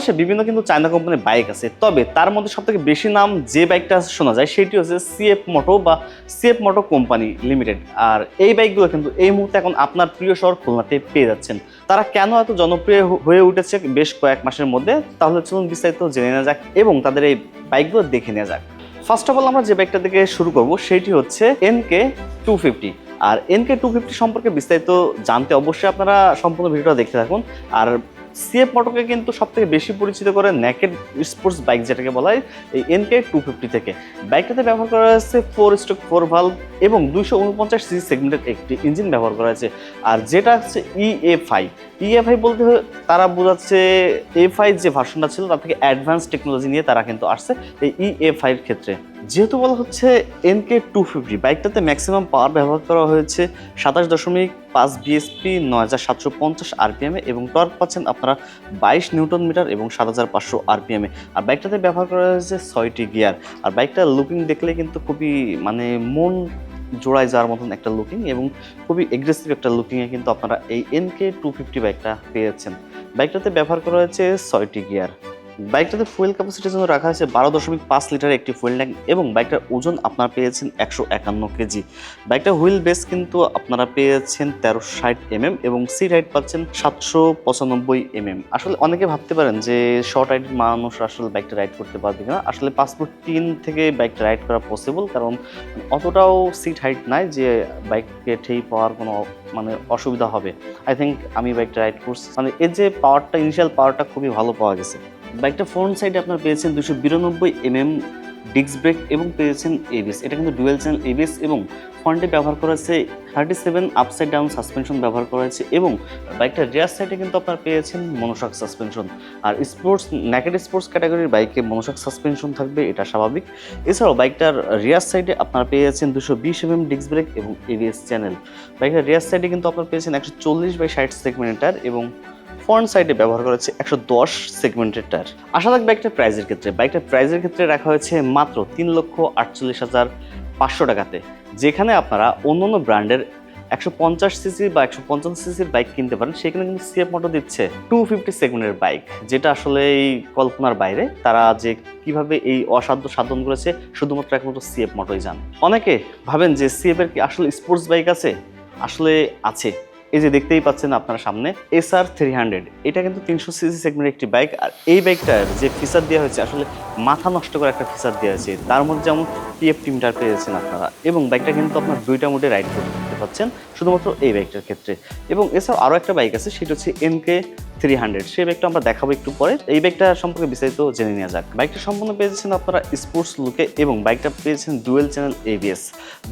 বাংলাদেশে বিভিন্ন কিন্তু চায়না কোম্পানির বাইক আছে। তবে তার মধ্যে সব থেকে বেশি নাম যে বাইকটা শোনা যায়, সেটি হচ্ছে সিএফ মোটো বা সিএফ মোটো কোম্পানি লিমিটেড আর এই বাইকগুলো কিন্তু এই মুহূর্তে এখন আপনার প্রিয় শহর খুলনাতে পেয়ে যাচ্ছেন। তারা কেন এত জনপ্রিয় হয়ে উঠেছে বেশ কয়েক মাসের মধ্যে? তাহলে চলুন বিস্তারিত জেনে নেওয়া যাক এবং তাদের এই বাইকগুলো দেখে নেওয়া যাক। ফার্স্ট অফ অল আমরা যে বাইকটা থেকে শুরু করব, সেটি হচ্ছে এনকে টু ফিফটি আর এনকে টু ফিফটি সম্পর্কে বিস্তারিত জানতে অবশ্যই আপনারা সম্পূর্ণ ভিডিওটা দেখতে থাকুন। আর সিএফ মোটরকে কিন্তু সব থেকে বেশি পরিচিত করে ন্যাকেড স্পোর্টস বাইক যেটাকে বলা হয়, এই এনকে টু ফিফটি থেকে। বাইকটাতে ব্যবহার করা হয়েছে ফোর স্ট্রোক ফোর ভালভ এবং দুইশো উনপঞ্চাশ সিসি সেগমেন্টের একটি ইঞ্জিন ব্যবহার করা হয়েছে। আর যেটা হচ্ছে E ইএফআই ইএফআই বলতে তারা বোঝাচ্ছে এফআই যে ভার্সনটা ছিল, তার থেকে অ্যাডভান্স টেকনোলজি নিয়ে তারা কিন্তু আসছে এই ইএফআই এর ক্ষেত্রে। যেহেতু বলা হচ্ছে এনকে টু ফিফটি, বাইকটাতে ম্যাক্সিমাম পাওয়ার ব্যবহার করা হয়েছে সাতাশ দশমিক পাঁচ বিএসপি নয় হাজার সাতশো পঞ্চাশ আরপিএমে এবং টর্ক পাচ্ছেন আপনারা বাইশ নিউটন মিটার এবং সাত হাজার পাঁচশো আরপিএমে আর বাইকটাতে ব্যবহার করা হয়েছে ছয়টি গিয়ার। আর বাইকটার লুকিং দেখলে কিন্তু খুবই মানে মন জোড়ায় যাওয়ার মতন একটা লুকিং এবং খুবই এগ্রেসিভ একটা লুকিংয়ে কিন্তু আপনারা এই এনকে টু ফিফটি বাইকটা পেয়েছেন। বাইকটাতে ব্যবহার করা হয়েছে ছয়টি গিয়ার। বাইকটাতে ফুয়েল ক্যাপাসিটির জন্য রাখা হয়েছে বারো দশমিক পাঁচ লিটার একটি ফুয়েল ট্যাঙ্ক এবং বাইকটার ওজন আপনারা পেয়েছেন একশো একান্ন কেজি। বাইকটার হুইল বেস কিন্তু আপনারা পেয়েছেন তেরো ষাট এমএম এবং সিট হাইট পাচ্ছেন সাতশো পঁচানব্বই এমএম। আসলে অনেকে ভাবতে পারেন যে শর্ট হাইটের মানুষ আসলে বাইকটা রাইড করতে পারবে কিনা। আসলে পাসপোর্ট তিন থেকে বাইকটা রাইড করা পসিবল কারণ অতটাও সিট হাইট নাই যে বাইককে ঠেই পাওয়ার কোনো মানে অসুবিধা হবে। আই থিঙ্ক আমি বাইকটা রাইড করছি। মানে এর যে পাওয়ারটা ইনিশিয়াল পাওয়ারটা খুবই ভালো পাওয়া গেছে। বাইকটা ফ্রন্ট সাইডে আপনার পেয়েছেন দুশো বিরানব্বই এমএম ডিস্ক ব্রেক এবং পেয়েছেন এবিএস এটা কিন্তু ডুয়েল চ্যানেল এবিএস এবং ফ্রন্টে ব্যবহার করা হয়েছে thirty seven upside down suspension ব্যবহার করা হয়েছে এবং বাইকটার রেয়ার সাইডে কিন্তু আপনার পেয়েছেন মনোশক সাসপেনশন আর স্পোর্টস ন্যাকেড স্পোর্টস ক্যাটাগরির বাইকে মনোশক সাসপেনশন থাকবে, এটা স্বাভাবিক। এছাড়াও বাইকটার রেয়ার সাইডে আপনার পেয়েছেন দুশো বিশ এমএম ডিস্ক ব্রেক এবং এবিএস চ্যানেল বাইকটার রেয়ার সাইডে কিন্তু আপনার পেয়েছেন একশো চল্লিশ বাই ষাট সেগমেন্টার এবং ফ্রন্ট সাইডে ব্যবহার করা হচ্ছে একশো দশ সেগমেন্টের টায়ার আশা থাকবে বাইকটার প্রাইসের ক্ষেত্রে। বাইকটার প্রাইসের ক্ষেত্রে রাখা হয়েছে মাত্র তিন লক্ষ আটচল্লিশ হাজার পাঁচশো টাকাতে। যেখানে আপনারা অন্য অন্য ব্র্যান্ডের একশো পঞ্চাশ সিসি বা একশো পঞ্চাশ সিসির বাইক কিনতে পারেন, সেখানে কিন্তু সিএফ মোটো দিচ্ছে টু ফিফটি সেগমেন্টের বাইক যেটা আসলে এই কল্পনার বাইরে। তারা যে কীভাবে এই অসাধ্য সাধন করেছে, শুধুমাত্র একমাত্র সিএফ মোটোই জান। অনেকে ভাবেন যে সিএফ এর কি আসলে স্পোর্টস বাইক আছে? আসলে আছে। এই যে দেখতেই পাচ্ছেন আপনার সামনে এস আর থ্রি হান্ড্রেড এটা কিন্তু তিনশো সিসি সেগমেন্টের একটি বাইক আর এই বাইকটার যে ফিচার দেওয়া হয়েছে, আসলে মাথা নষ্ট করা একটা ফিচার দেওয়া হয়েছে। তার মধ্যে যেমন পিএফ টিমটার পেয়েছেন আপনারা, এবং বাইকটা কিন্তু আপনার দুইটা মোটে রাইড করতে পারছেন শুধুমাত্র এই বাইকটার ক্ষেত্রে। এবং এছাড়াও আরও একটা বাইক আছে, সেটা হচ্ছে এনকে থ্রি হান্ড্রেড সেই ব্যাগটা আমরা দেখাবো একটু পরে। এই ব্যাগটা সম্পর্কে বিস্তারিত জেনে নেওয়া যাক। বাইকটা সম্পূর্ণ পেয়েছেন আপনারা স্পোর্টস লুকে এবং বাইকটা পেয়েছেন ডুয়েল চ্যানেল এবিএস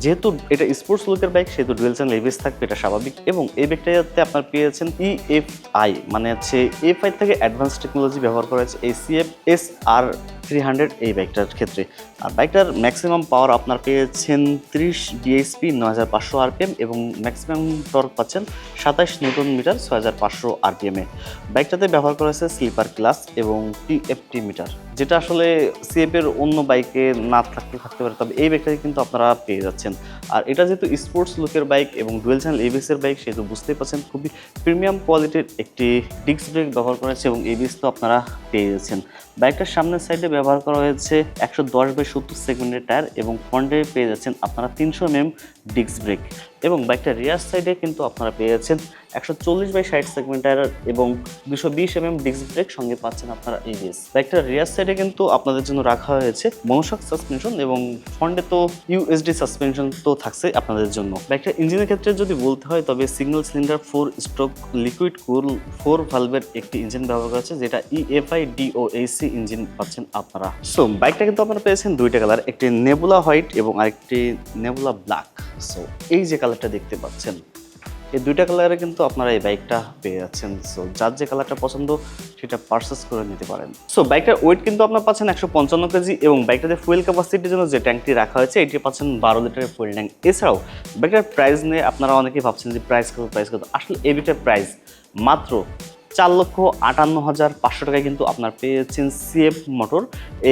যেহেতু এটা স্পোর্টস লুকের বাইক সেহেতু ডুয়েল চ্যানেল এবিএস থাকবে, এটা স্বাভাবিক। এবং এই বাইকটাতে আপনার পেয়েছেন ইএফআই মানে হচ্ছে এফআই থেকে অ্যাডভান্স টেকনোলজি ব্যবহার করা হয়েছে, এই CF S R three hundred এই বাইকটার ক্ষেত্রে। আর বাইকটার ম্যাক্সিমাম পাওয়ার আপনার পেয়েছেন ত্রিশ ডিএসপি নয় হাজার পাঁচশো আরপিএম এবং ম্যাক্সিমাম টর্ক পাচ্ছেন সাতাশ নিউটন মিটার, ছয় হাজার পাঁচশো আরপিএমে বাইকটাতে ব্যবহার করা হয়েছে স্লিপার ক্লাস এবং টিএফটি মিটার যেটা আসলে সিএফ এর অন্য বাইকে না থাকতে থাকতে পারে, তবে এই বাইকটাকে কিন্তু আপনারা পেয়ে যাচ্ছেন। আর এটা যেহেতু স্পোর্টস লুকের বাইক এবং ডুয়েল চ্যানেল এবিএস এর বাইক সেহেতু বুঝতেই পারছেন, খুবই প্রিমিয়াম কোয়ালিটির একটি ডিস্ক ব্রেক ব্যবহার করা হয়েছে এবং এবিএস তো আপনারা পেয়ে যাচ্ছেন। বাইকটার সামনের সাইডে ব্যবহার করা হয়েছে একশো দশ বাই সত্তর সেকেন্ডের টায়ার এবং ফ্রন্টে পেয়ে যাচ্ছেন আপনারা তিনশো এম ডিস্ক ব্রেক এবং বাইকটার রিয়ার সাইডে কিন্তু আপনারা পেয়ে যাচ্ছেন একশো চল্লিশ বাই ষাট সেগমেন্ট টায়ার এবং দুশো বিশ এম এম ডিস্ক ব্রেক সঙ্গে পাচ্ছেন আপনারা এবিএস বাইকটার রিয়ার সাইডে কিন্তু আপনাদের জন্য রাখা হয়েছে। মনোশক সাসপেনশন এবং ফ্রন্টে তো ইউএসডি সাসপেনশন তো থাকছে আপনাদের জন্য। বাইকটার ইঞ্জিনের ক্ষেত্রে যদি বলতে হয়, তবে single cylinder four stroke liquid cool four ভালভের একটি ইঞ্জিন ব্যবহার করা হয়েছে যেটা ইএফআই ডিওএসি ইঞ্জিন পাচ্ছেন আপনারা। সো বাইকটা কিন্তু আপনারা পেয়েছেন দুইটা কালার একটি নেবুলা হোয়াইট এবং আরেকটি নেবুলা ব্ল্যাক সো এই যে কালারটা দেখতে পাচ্ছেন। এই দুইটা কালারে কিন্তু আপনারা এই বাইকটা পেয়ে যাচ্ছেন। সো যার যে কালারটা পছন্দ, সেটা পারচেস করে নিতে পারেন। সো বাইকটার ওয়েট কিন্তু আপনার পাচ্ছেন একশো পঞ্চান্ন কেজি এবং বাইকটাতে ফুয়েল ক্যাপাসিটির জন্য যে ট্যাঙ্কটি রাখা হয়েছে, এটি পাচ্ছেন বারো লিটারের ফুয়েল ট্যাঙ্ক এছাড়াও বাইকটার প্রাইস নিয়ে আপনারা অনেকেই ভাবছেন যে প্রাইস কত প্রাইস কত। আসলে এই বাইকটার প্রাইস মাত্র চার লক্ষ আটান্ন হাজার পাঁচশো টাকায় কিন্তু আপনার পেয়েছেন সিএফ মোটর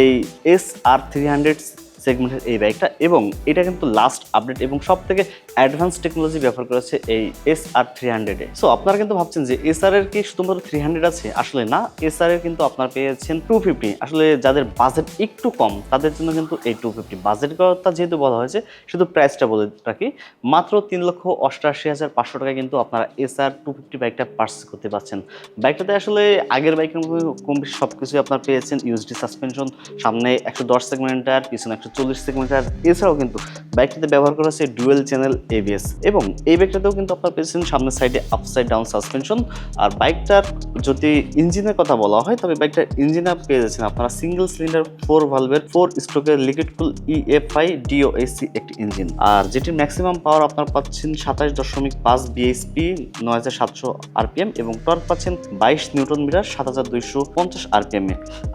এই এস আর থ্রি হান্ড্রেড সেগমেন্টের এই বাইকটা এবং এটা কিন্তু লাস্ট আপডেট এবং সব থেকে অ্যাডভান্স টেকনোলজি ব্যবহার করেছে এই এস আর থ্রি হান্ড্রেডে সো আপনারা কিন্তু ভাবছেন যে এস আর এর কি শুধুমাত্র থ্রি হান্ড্রেড আছে? আসলে না এস আর এর কিন্তু আপনারা পেয়েছেন টু ফিফটি আসলে যাদের বাজেট একটু কম, তাদের জন্য কিন্তু এই টু ফিফটি বাজেট কথা যেহেতু বলা হয়েছে, শুধু প্রাইসটা বলে রাখি। মাত্র তিন লক্ষ অষ্টআশি হাজার পাঁচশো টাকায় কিন্তু আপনারা এস আর টু ফিফটি বাইকটা পার্চেস করতে পারছেন। বাইকটাতে আসলে আগের বাইকের কম বেশি সব কিছুই আপনারা পেয়েছেন। ইউএসডি সাসপেনশন সামনে একশো দশ সেগমেন্টার পিছনে একশো চল্লিশ সেগমেন্টার এছাড়াও কিন্তু বাইকটিতে ব্যবহার করা হচ্ছে ডুয়েল চ্যানেল এবিএস এবং এই বাইকটাতেও কিন্তু আপনারা পেয়েছেন সামনের সাইডে আপসাইড ডাউন সাসপেনশন আর বাইকটার যদি ইঞ্জিনের কথা বলা হয়, তবে বাইকটার ইঞ্জিন আপ পেয়ে যাচ্ছেন আপনারা সিঙ্গেল সিলিন্ডার ফোর ভালভের ফোর স্ট্রোকের লিকুইড কুল ইএফআই ডিওএসি একটি ইঞ্জিন আর যেটির ম্যাক্সিমাম পাওয়ার আপনারা পাচ্ছেন সাতাশ দশমিক পাঁচ বিএসপি নয় হাজার সাতশো আরপিএম এবং টর্ক পাচ্ছেন বাইশ নিউটন মিটার, সাত হাজার দুইশো পঞ্চাশ আরপিএম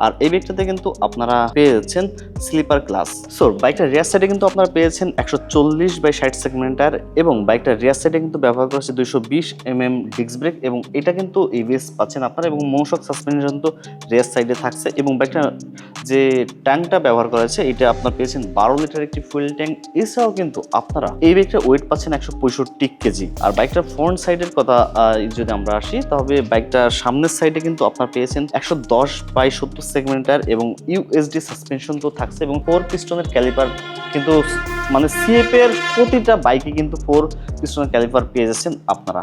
আর এই বাইকটাতে কিন্তু আপনারা পেয়ে যাচ্ছেন স্লিপার ক্লাস সো বাইকটার রিয়ার সাইডে কিন্তু আপনারা পেয়েছেন একশো চল্লিশ বাই ষাট সেগমেন্টার এবং বাইকটার রিয়ার সাইডে কিন্তু ব্যবহার করা হচ্ছে দুইশো বিশ এম এম ডিস্ক ব্রেক এবং এটা কিন্তু এবিএস পাচ্ছেন আপনারা এবং মৌসক সাসপেনশন তো রিয়ার সাইডে থাকছে এবং বাইকটা যে ট্যাঙ্কটা ব্যবহার করা হয়েছে, এটা আপনারা পেয়েছেন বারো লিটার একটি ফুয়েল ট্যাঙ্ক এছাড়াও কিন্তু আপনারা এই বাইকটার ওয়েট পাচ্ছেন একশো পঁয়ষট্টি কেজি আর বাইকটার ফ্রন্ট সাইডের কথা যদি আমরা আসি, তবে বাইকটার সামনের সাইডে কিন্তু আপনারা পেয়েছেন একশো দশ বাই সত্তর সেগমেন্টার এবং ইউএসডি সাসপেনশন তো থাকছে এবং ফোর পিস্টনের ক্যালিপার কিন্তু মানে সিএফ এর প্রতিটা বাইকে কিন্তু ফোর পিস্টনের ক্যালিপার পেয়ে যাচ্ছেন আপনারা।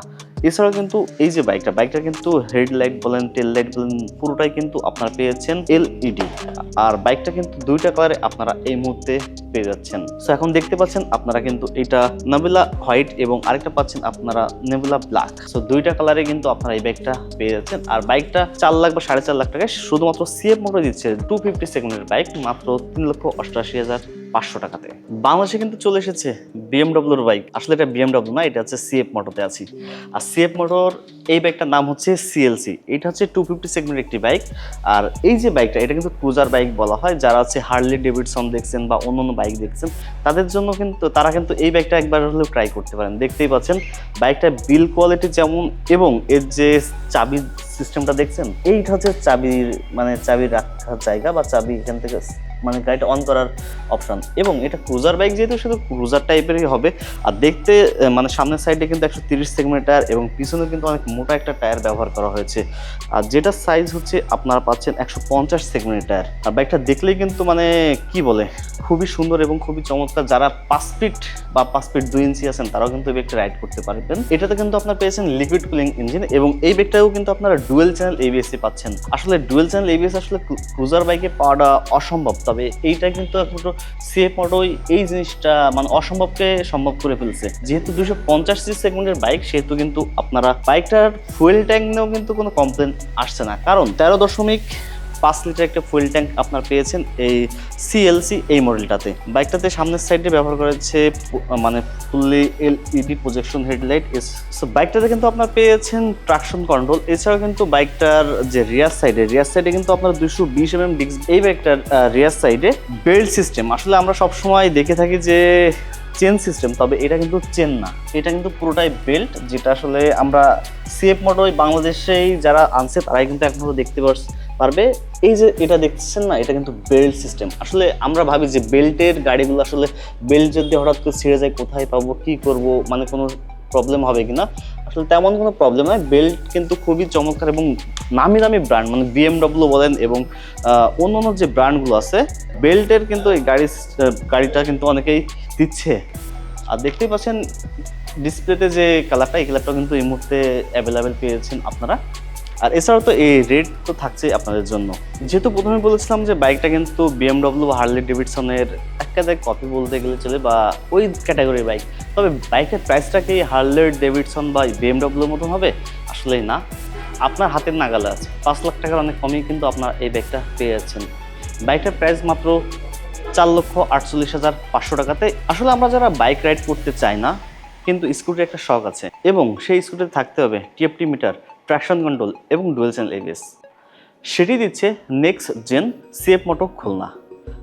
এছাড়াও কিন্তু এই যে বাইকটা বাইকটা কিন্তু হেডলাইট বলেন টেল লাইট বলেন, পুরোটাই কিন্তু আপনারা পেয়েছেন এলইডি আর বাইকটা কিন্তু দুইটা কালারে আপনারা এই মুহূর্তে পেয়ে যাচ্ছেন। সো এখন দেখতে পাচ্ছেন আপনারা কিন্তু এটা নেবুলা হোয়াইট এবং আরেকটা পাচ্ছেন আপনারা নেবুলা ব্ল্যাক সো দুইটা কালারে কিন্তু আপনারা এই বাইকটা পেয়ে যাচ্ছেন। আর বাইকটা চার লাখ বা সাড়ে চার লাখ টাকায় শুধুমাত্র সিএফ মোটর দিচ্ছে। টু ফিফটি সেকেন্ডের বাইক মাত্র তিন লক্ষ অষ্টআশি হাজার পাঁচশো টাকাতে। বাংলাদেশে কিন্তু চলে এসেছে বিএমডব্লিউর বাইক। আসলে এটা বিএমডব্লিউ না, এটা হচ্ছে সিএফ মোটরতে আছি। আর সিএফ মোটর এই বাইকটার নাম হচ্ছে সিএলসি এটা হচ্ছে টু ফিফটি সেগমেন্টের একটি বাইক। আর এই যে বাইকটা, এটা কিন্তু ক্রুজার বাইক বলা হয়। যারা হচ্ছে হার্লি ডেভিডসন দেখছেন বা অন্য অন্য বাইক দেখছেন, তাদের জন্য কিন্তু, তারা কিন্তু এই বাইকটা একবার হলেও ট্রাই করতে পারেন। দেখতেই পাচ্ছেন বাইকটা বিল কোয়ালিটি যেমন এবং এর যে চাবি সিস্টেমটা দেখছেন? এইটা হচ্ছে চাবির মানে চাবি রাখার জায়গা বা চাবি এখান থেকে মানে গাড়িটা অন করার অপশন এবং এটা ক্রুজার বাইক যেহেতু শুধু ক্রুজার টাইপেরই হবে, আর দেখতে মানে সামনের সাইডে কিন্তু একশো তিরিশ সেগমেন্টার এবং পিছনে কিন্তু অনেক মোটা একটা টায়ার ব্যবহার করা হয়েছে। আর যেটা সাইজ হচ্ছে, আপনারা পাচ্ছেন একশো পঞ্চাশ সেগমেন্ট টায়ার আর বাইকটা দেখলেই কিন্তু মানে কি বলে, খুবই সুন্দর এবং খুবই চমৎকার। যারা পাঁচ ফিট বা পাঁচ ফিট দুই ইঞ্চি আছেন, তারাও কিন্তু এই বাইকটা রাইড করতে পারবেন। এটাতে কিন্তু আপনারা পেয়েছেন লিকুইড কুলিং ইঞ্জিন এবং এই বাইকটাও কিন্তু আপনারা ডুয়েল চ্যানেল এবিএসি পাচ্ছেন। আসলে ডুয়েল চ্যানেল এবিএস আসলে ক্রুজার বাইকে পাওয়াটা অসম্ভব, তবে এইটা কিন্তু একমাত্র সেফ মোটোই এই জিনিসটা মানে অসম্ভবকে সম্ভব করে ফেলছে। যেহেতু দুশো পঞ্চাশ সি সেগমেন্টের বাইক সেহেতু কিন্তু আপনারা বাইকটার ফুয়েল ট্যাঙ্ক নিয়েও কিন্তু কোনো কমপ্লেন আসছে না। কারণ তেরো দশমিক পাঁচ লিটার একটা ফুয়েল ট্যাঙ্ক আপনার পেয়েছেন এই সিএলসি এই মডেলটাতে বাইকটাতে সামনের সাইডে ব্যবহার করেছে মানে fully LED projection headlight so বাইকটাতে কিন্তু আপনার পেয়েছেন ট্রাকশন কন্ট্রোল এছাড়াও কিন্তু বাইকটার যে রিয়ার সাইডে রিয়ার সাইডে কিন্তু আপনার দুশো বিশ এম এম ডিস্ক এই বাইকটার রিয়ার সাইডে বেল্ট সিস্টেম আসলে আমরা সবসময় দেখে থাকি যে চেন সিস্টেম তবে এটা কিন্তু চেন না। এটা কিন্তু পুরোটাই বেল্ট যেটা আসলে আমরা সিএফ মোটর বাংলাদেশেই যারা আনছে, তারাই কিন্তু একমাত্র দেখতে পারছে। পারবে। এই যে এটা দেখছেন না, এটা কিন্তু বেল্ট সিস্টেম। আসলে আমরা ভাবি যে বেল্টের গাড়িগুলো আসলে বেল্ট যদি হঠাৎ করে ছিঁড়ে যায়, কোথায় পাবো, কি করব মানে কোনো প্রবলেম হবে কিনা? আসলে তেমন কোনো প্রবলেম নয় বেল্ট কিন্তু খুবই চমৎকার এবং নামি দামি ব্র্যান্ড মানে বিএমডব্লিউ বলেন এবং অন্য অন্য যে ব্র্যান্ডগুলো আছে, বেল্টের কিন্তু এই গাড়ি গাড়িটা কিন্তু অনেকেই দিচ্ছে। আর দেখতেই পাচ্ছেন ডিসপ্লেতে যে কালারটা এই কালারটা কিন্তু এই মুহূর্তে অ্যাভেলেবেল পেয়েছেন আপনারা। আর এছাড়াও তো এই রেট তো থাকছে আপনাদের জন্য। যেহেতু প্রথমে বলেছিলাম যে বাইকটা কিন্তু বিএমডব্লিউ হার্লি ডেভিডসনের একাধিক কপি বলতে গেলে চলে বা ওই ক্যাটাগরির বাইক তবে বাইকের প্রাইসটা কি হার্লে ডেভিডসন বা বিএমডব্লিউর মতন হবে? আসলেই না। আপনার হাতের নাগালে আছে। পাঁচ লাখ টাকার অনেক কমই কিন্তু আপনার এই বাইকটা পেয়ে যাচ্ছেন। বাইকটার প্রাইস মাত্র চার লক্ষ আটচল্লিশ হাজার পাঁচশো টাকাতে। আসলে আমরা যারা বাইক রাইড করতে চাই না, কিন্তু স্কুটির একটা শখ আছে। এবং সেই স্কুটিতে থাকতে হবে। টিএফটি মিটার ট্র্যাকশন কন্ট্রোল এবং ডুয়েল চ্যানেল এবিএস সেটি দিচ্ছে next gen CF Moto Khulna.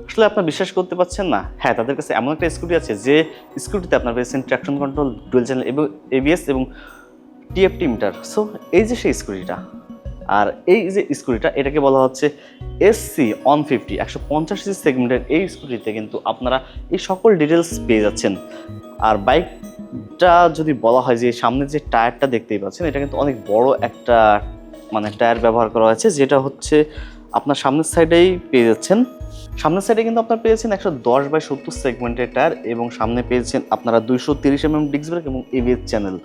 আসলে আপনার বিশ্বাস করতে পারছেন না। হ্যাঁ তাদের কাছে এমন একটা স্কুটি আছে যে স্কুটিতে আপনার পেয়েছেন ট্র্যাকশন কন্ট্রোল ডুয়েল চ্যানেল এবং এবিএস এবং টিএফটি মিটার সো এই যে সেই স্কুটিটা আর এই যে স্কুটিটা এটাকে বলা হচ্ছে এসসি ওয়ান ফিফটি একশো পঞ্চাশ সিসি সেগমেন্টের এই স্কুটিতে কিন্তু আপনারা এই সকল ডিটেলস পেয়ে যাচ্ছেন। আর বাইকটা যদি বলা হয় যে সামনে যে টায়ারটা দেখতেই পাচ্ছেন, এটা কিন্তু অনেক বড় একটা মানে টায়ার ব্যবহার করা হয়েছে, যেটা হচ্ছে আপনার সামনের সাইডেই পেয়ে যাচ্ছেন। সামনের সাইডে কিন্তু আপনার পেয়েছেন একশো দশ বাই সত্তর সেগমেন্টের টায়ার এবং সামনে পেয়েছেন আপনারা দুইশো তিরিশ এম এম ডিস্ক ব্রেক এবং এবিএস চ্যানেল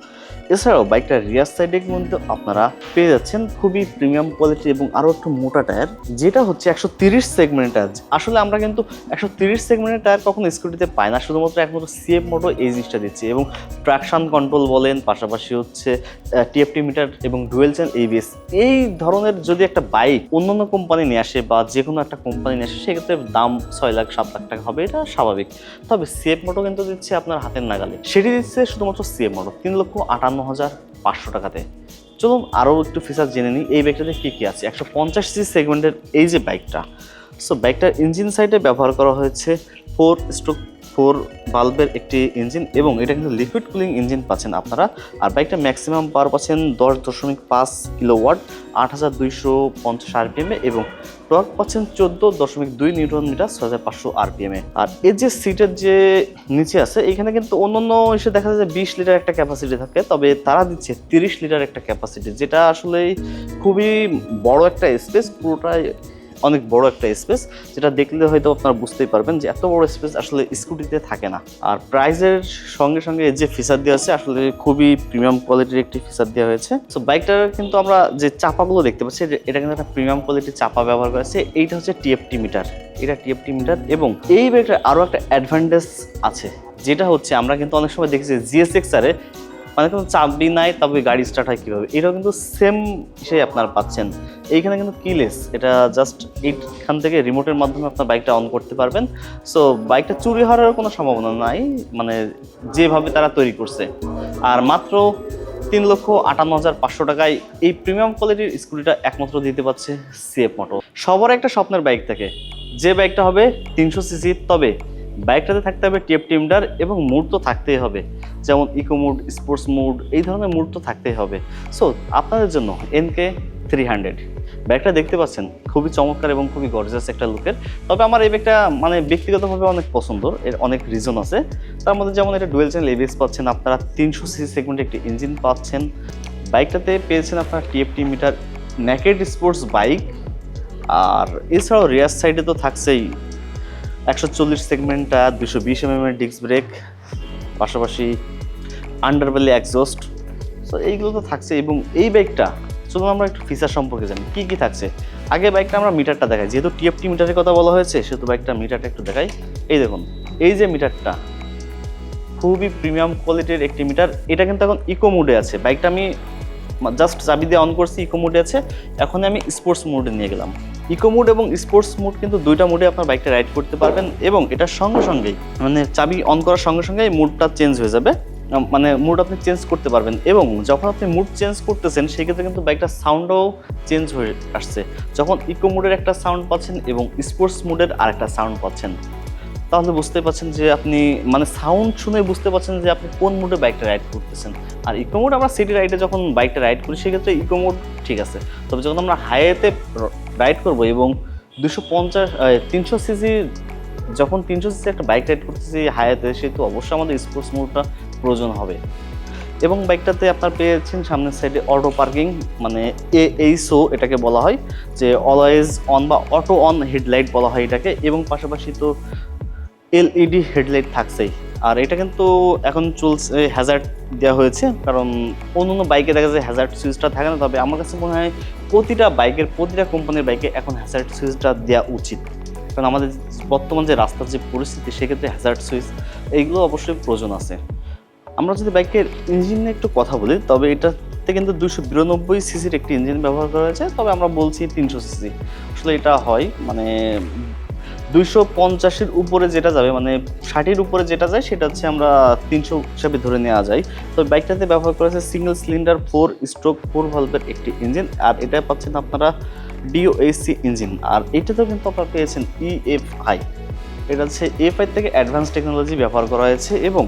এছাড়াও বাইকটার রিয়ার সাইডে কিন্তু আপনারা পেয়ে যাচ্ছেন খুবই প্রিমিয়াম কোয়ালিটি এবং আরও একটু মোটা টায়ার যেটা হচ্ছে একশো তিরিশ সেগমেন্টের টায়ার আসলে আমরা কিন্তু একশো তিরিশ সেগমেন্টের টায়ার কখনো স্কুটিতে পাই না, শুধুমাত্র একমাত্র সিএফ মোটো এই জিনিসটা দিচ্ছে এবং ট্রাকশন কন্ট্রোল বলেন, পাশাপাশি হচ্ছে টিএফটি মিটার এবং ডুয়েল চ্যান এবিএস এই ধরনের যদি একটা বাইক অন্যান্য কোম্পানি নিয়ে আসে বা যে কোনো একটা কোম্পানি নিয়ে আসে, সেক্ষেত্রে দাম ছয় লাখ, সাত লাখ টাকা হবে, এটা স্বাভাবিক। তবে সিএফ মোটো কিন্তু দিচ্ছে আপনার হাতের নাগালে। সেটি দিচ্ছে শুধুমাত্র সিএফ মোটো তিন লক্ষ আটান্ন হাজার পাঁচশো টাকাতে। চলুন আরও একটু ফিচার জেনে নিই। এই বাইকটাতে কী কী আছে? একশো পঞ্চাশ সি সেগমেন্টের এই যে বাইকটা সো বাইকটার ইঞ্জিন সাইডে ব্যবহার করা হয়েছে ফোর স্ট্রোক ফোর বাল্বের একটি ইঞ্জিন এবং এটা কিন্তু লিকুইড কুলিং ইঞ্জিন পাচ্ছেন আপনারা। আর বাইকটা ম্যাক্সিমাম পাওয়ার পাচ্ছেন দশ দশমিক পাঁচ কিলো ওয়াট আট হাজার দুইশো পঞ্চাশ আরপিএমে এবং টর্ক পাচ্ছেন চোদ্দ দশমিক দুই নিউটন মিটার, ছয় হাজার পাঁচশো আরপিএমে। আর এই যে সিটের যে নিচে আছে, এখানে কিন্তু অন্য অন্য এসে দেখা যায় যে বিশ লিটার একটা ক্যাপাসিটি থাকে, তবে তারা দিচ্ছে তিরিশ লিটার একটা ক্যাপাসিটি যেটা আসলে খুবই বড় একটা স্পেস পুরোটাই অনেক বড় একটা স্পেস যেটা দেখলে হয়তো আপনারা বুঝতেই পারবেন যে এত বড় স্পেস আসলে স্কুটিতে থাকে না। আর প্রাইজের সঙ্গে সঙ্গে যে ফিচার দেওয়া আছে, আসলে খুবই প্রিমিয়াম কোয়ালিটির একটি ফিচার দেওয়া হয়েছে। সো বাইকটার কিন্তু আমরা যে চাপাগুলো দেখতে পাচ্ছি, এটা কিন্তু একটা প্রিমিয়াম কোয়ালিটির চাপা ব্যবহার করেছে এইটা হচ্ছে টিএফটি মিটার এটা টিএফটি মিটার এবং এই বাইকটার আরও একটা অ্যাডভান্টেজ আছে, যেটা হচ্ছে আমরা কিন্তু অনেক সময় দেখেছি জিএসএক্স আরে মানে কোনো চাবি নাই, তবে গাড়ি স্টার্ট হয় কীভাবে? এটাও কিন্তু সেম সে আপনারা পাচ্ছেন। এইখানে কিন্তু কিলেস এটা জাস্ট এইখান থেকে রিমোটের মাধ্যমে আপনার বাইকটা অন করতে পারবেন। সো বাইকটা চুরি হওয়ার কোনো সম্ভাবনা নাই মানে যেভাবে তারা তৈরি করছে। আর মাত্র তিন লক্ষ আটান্ন হাজার পাঁচশো টাকায় এই প্রিমিয়াম কোয়ালিটির স্কুটিটা একমাত্র দিতে পারছে সিএফ মোটো সবার একটা স্বপ্নের বাইক থাকে। যে বাইকটা হবে তিনশো সিসি তবে বাইকটাতে থাকতে হবে টিএফ টিমডার এবং মুড তো থাকতেই হবে। যেমন ইকো মুড স্পোর্টস মুড এই ধরনের মুড তো থাকতেই হবে। সো আপনাদের জন্য এনকে থ্রি হান্ড্রেড ব্যাগটা দেখতে পাচ্ছেন, খুবই চমৎকার এবং খুবই গর্জাস একটা লুকের তবে আমার এই ব্যাগটা মানে ব্যক্তিগতভাবে অনেক পছন্দ, এর অনেক রিজন আছে। তার মধ্যে যেমন এটা ডুয়েল চ্যানেল এবিএস পাচ্ছেন, আপনারা তিনশো সিসি সেগমেন্টে একটি ইঞ্জিন পাচ্ছেন। বাইকটাতে পেয়েছেন আপনারা TFT meter naked sports bike আর এছাড়াও রিয়ার সাইডে তো থাকছেই একশো চল্লিশ সেগমেন্টটা দুশো বিশ এম এর ডিস্ক ব্রেক পাশাপাশি আন্ডারবেলি এক্সস্ট সো এইগুলো তো থাকছে এবং এই বাইকটা চলুন আমরা একটু ফিচার সম্পর্কে জানি, কী কী থাকছে? আগে বাইকটা আমরা মিটারটা দেখাই, যেহেতু টিএফটি মিটারের কথা বলা হয়েছে, সেহেতু বাইকটা মিটারটা একটু দেখাই। এই দেখুন, এই যে মিটারটা খুবই প্রিমিয়াম কোয়ালিটির একটি মিটার এটা কিন্তু এখন ইকো মোডে আছে। বাইকটা আমি জাস্ট চাবি দিয়ে অন করছি ইকো মোডে আছে। এখন আমি স্পোর্টস মোডে নিয়ে গেলাম। ইকো মুড এবং স্পোর্টস মুড কিন্তু দুইটা মুডে আপনার বাইকটা রাইড করতে পারবেন এবং এটার সঙ্গে সঙ্গেই মানে চাবি অন করার সঙ্গে সঙ্গেই মুডটা চেঞ্জ হয়ে যাবে। মানে মুড আপনি চেঞ্জ করতে পারবেন এবং যখন আপনি মুড চেঞ্জ করতেছেন, সেক্ষেত্রে কিন্তু বাইকটার সাউন্ডও চেঞ্জ হয়ে আসছে। যখন ইকো মুডের একটা সাউন্ড পাচ্ছেন এবং স্পোর্টস মুডের আরেকটা সাউন্ড পাচ্ছেন। তাহলে বুঝতে পারছেন যে আপনি মানে সাউন্ড শুনে বুঝতে পারছেন যে আপনি কোন মোডে বাইকটা রাইড করতেছেন। আর ইকো মোড আমরা সিটি রাইডে যখন বাইকটা রাইড করি, সেক্ষেত্রে ইকো মোড ঠিক আছে। তবে যখন আমরা হাইওয়েতে রাইড করব এবং দুশো পঞ্চাশ তিনশো সিসি যখন তিনশো সিসি একটা বাইক রাইড করতেছি হাইওয়েতে সেহেতু অবশ্যই আমাদের স্পোর্টস মোডটা প্রয়োজন হবে। এবং বাইকটাতে আপনার পেয়েছেন সামনের সাইডে অটো পার্কিং মানে এ এইসও এটাকে বলা হয়, যে অলওয়েজ অন বা অটো অন হেডলাইট বলা হয় এটাকে। এবং পাশাপাশি তো এলইডি হেডলাইট থাকছেই। আর এটা কিন্তু এখন চলছে হ্যাজার্ড দেওয়া হয়েছে, কারণ অন্য অন্য বাইকে দেখা যায় হ্যাজার্ড সুইচটা থাকে না, তবে আমার কাছে মনে হয় প্রতিটা বাইকের প্রতিটা কোম্পানির বাইকে এখন হ্যাজার্ড সুইচটা দেওয়া উচিত। কারণ আমাদের বর্তমান যে রাস্তার যে পরিস্থিতি, সেক্ষেত্রে হ্যাজার্ড সুইচ এইগুলো অবশ্যই প্রয়োজন আছে। আমরা যদি বাইকের ইঞ্জিন নিয়ে একটু কথা বলি, তবে এটাতে কিন্তু দুশো বিরানব্বই সিসির একটি ইঞ্জিন ব্যবহার করা হয়েছে, তবে আমরা বলছি তিনশো সিসি আসলে এটা হয় মানে দুইশো পঞ্চাশের উপরে যেটা যাবে মানে ষাটের উপরে যেটা যায়, সেটা হচ্ছে আমরা তিনশো হিসাবে ধরে নেওয়া যায়। তো বাইকটাতে ব্যবহার করা হয়েছে single cylinder four stroke four ভলভের একটি ইঞ্জিন আর এটা পাচ্ছেন আপনারা ডিওএসি ইঞ্জিন আর এটাতেও কিন্তু আপনারা পেয়েছেন ইএফআই এটা হচ্ছে এফআই থেকে অ্যাডভান্স টেকনোলজি ব্যবহার করা হয়েছে এবং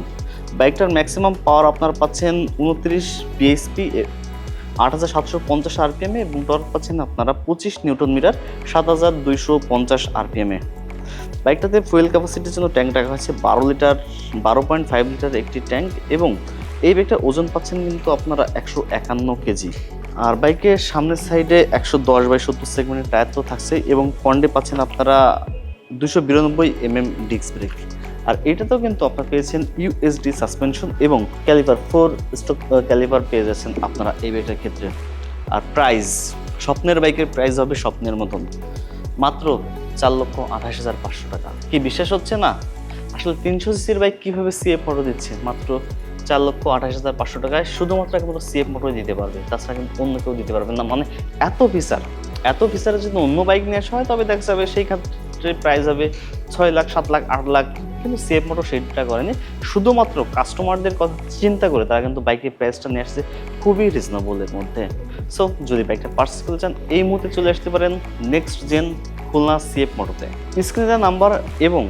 বাইকটার ম্যাক্সিমাম পাওয়ার আপনারা পাচ্ছেন উনত্রিশ বিএসপি আট হাজার সাতশো পঞ্চাশ আরপিএমে এবং টর্ক পাচ্ছেন আপনারা পঁচিশ নিউটন মিটার সাত হাজার দুইশো পঞ্চাশ আরপিএমে বাইকটাতে ফুয়েল ক্যাপাসিটির জন্য ট্যাঙ্ক রাখা হয়েছে বারো লিটার, বারো পয়েন্ট ফাইভ লিটার একটি ট্যাঙ্ক এবং এই বাইকটার ওজন পাচ্ছেন কিন্তু আপনারা একশো একান্ন কেজি। আর বাইকের সামনের সাইডে একশো দশ বাই সত্তর সেগমেন্টের টায়ার তো থাকছে এবং ফন্ডে পাচ্ছেন আপনারা দুশো বিরানব্বই এমএম ডিস্ক ব্রেক আর এটাতেও কিন্তু আপনারা পেয়েছেন ইউএসডি সাসপেনশন এবং ক্যালিপার ফোর স্টক ক্যালিপার পেয়ে যাচ্ছেন আপনারা এই বাইকের ক্ষেত্রে। আর প্রাইস স্বপ্নের বাইকের প্রাইস হবে স্বপ্নের মতন। মাত্র চার লক্ষ আঠাশ হাজার পাঁচশো টাকা। কি বিশ্বাস হচ্ছে না? আসলে তিনশো সিসির বাইক কীভাবে সিএফ মোটর দিচ্ছে? মাত্র চার লক্ষ আঠাশ হাজার পাঁচশো টাকায় শুধুমাত্র একমাত্র সিএফ মোটর দিতে পারবে। তাছাড়া কিন্তু অন্য কেউ দিতে পারবে না। মানে এত ফিচার এত ফিচারের যদি অন্য বাইক নিয়ে আসা হয়, তবে দেখা যাবে সেই ক্ষেত্রে প্রাইস হবে ছয় লাখ, সাত লাখ, আট লাখ। কিন্তু সিএফ মোটর সেটা করেনি। শুধুমাত্র কাস্টমারদের কথা চিন্তা করে তারা কিন্তু বাইকের প্রাইসটা নিয়ে আসছে খুবই রিজনেবলের মধ্যে। সো যদি বাইকটা পার্চেস করতে চান, এই মুহূর্তে চলে আসতে পারেন নেক্সট জেন খুলনা সিএফ মোটরতে স্ক্রিনে নাম্বার এবং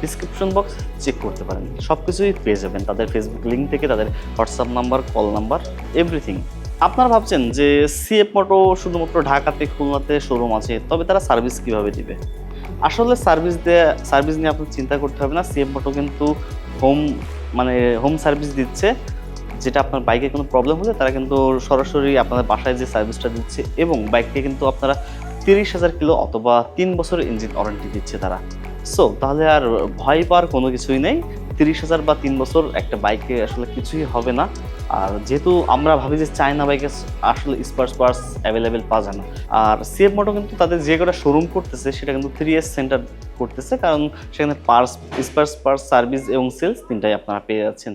ডিসক্রিপশন বক্স চেক করতে পারেন। সব কিছুই পেয়ে যাবেন। তাদের ফেসবুক লিঙ্ক থেকে, তাদের WhatsApp number call number everything আপনারা ভাবছেন যে সিএফ মোটো শুধুমাত্র ঢাকাতে, খুলনাতে শোরুম আছে, তবে তারা সার্ভিস কীভাবে দিবে? আসলে সার্ভিস দেয়া সার্ভিস নিয়ে আপনার চিন্তা করতে হবে না। সিএফ মোটো কিন্তু হোম মানে হোম সার্ভিস দিচ্ছে। যেটা আপনার বাইকে কোনো প্রবলেম হলে তারা কিন্তু সরাসরি আপনাদের বাসায় যে সার্ভিসটা দিচ্ছে এবং বাইককে কিন্তু আপনারা তিরিশ হাজার কিলো অথবা তিন বছরের ইঞ্জিন ওয়ারেন্টি দিচ্ছে তারা। সো তাহলে আর ভয় পাওয়ার কোনো কিছুই নেই। তিরিশ হাজার বা তিন বছর একটা বাইকে আসলে কিছুই হবে না। আর যেহেতু আমরা ভাবি যে চায়না বাইকে আসলে স্পার্স পার্স অ্যাভেলেবেল পাওয়া যায় না। আর সিএফ মোটো কিন্তু তাদের যে কটা শোরুম করতেছে, সেটা কিন্তু থ্রি এস সেন্টার করতেছে। কারণ সেখানে পার্স স্পার্স পার্স সার্ভিস এবং সেলস তিনটাই আপনারা পেয়ে যাচ্ছেন।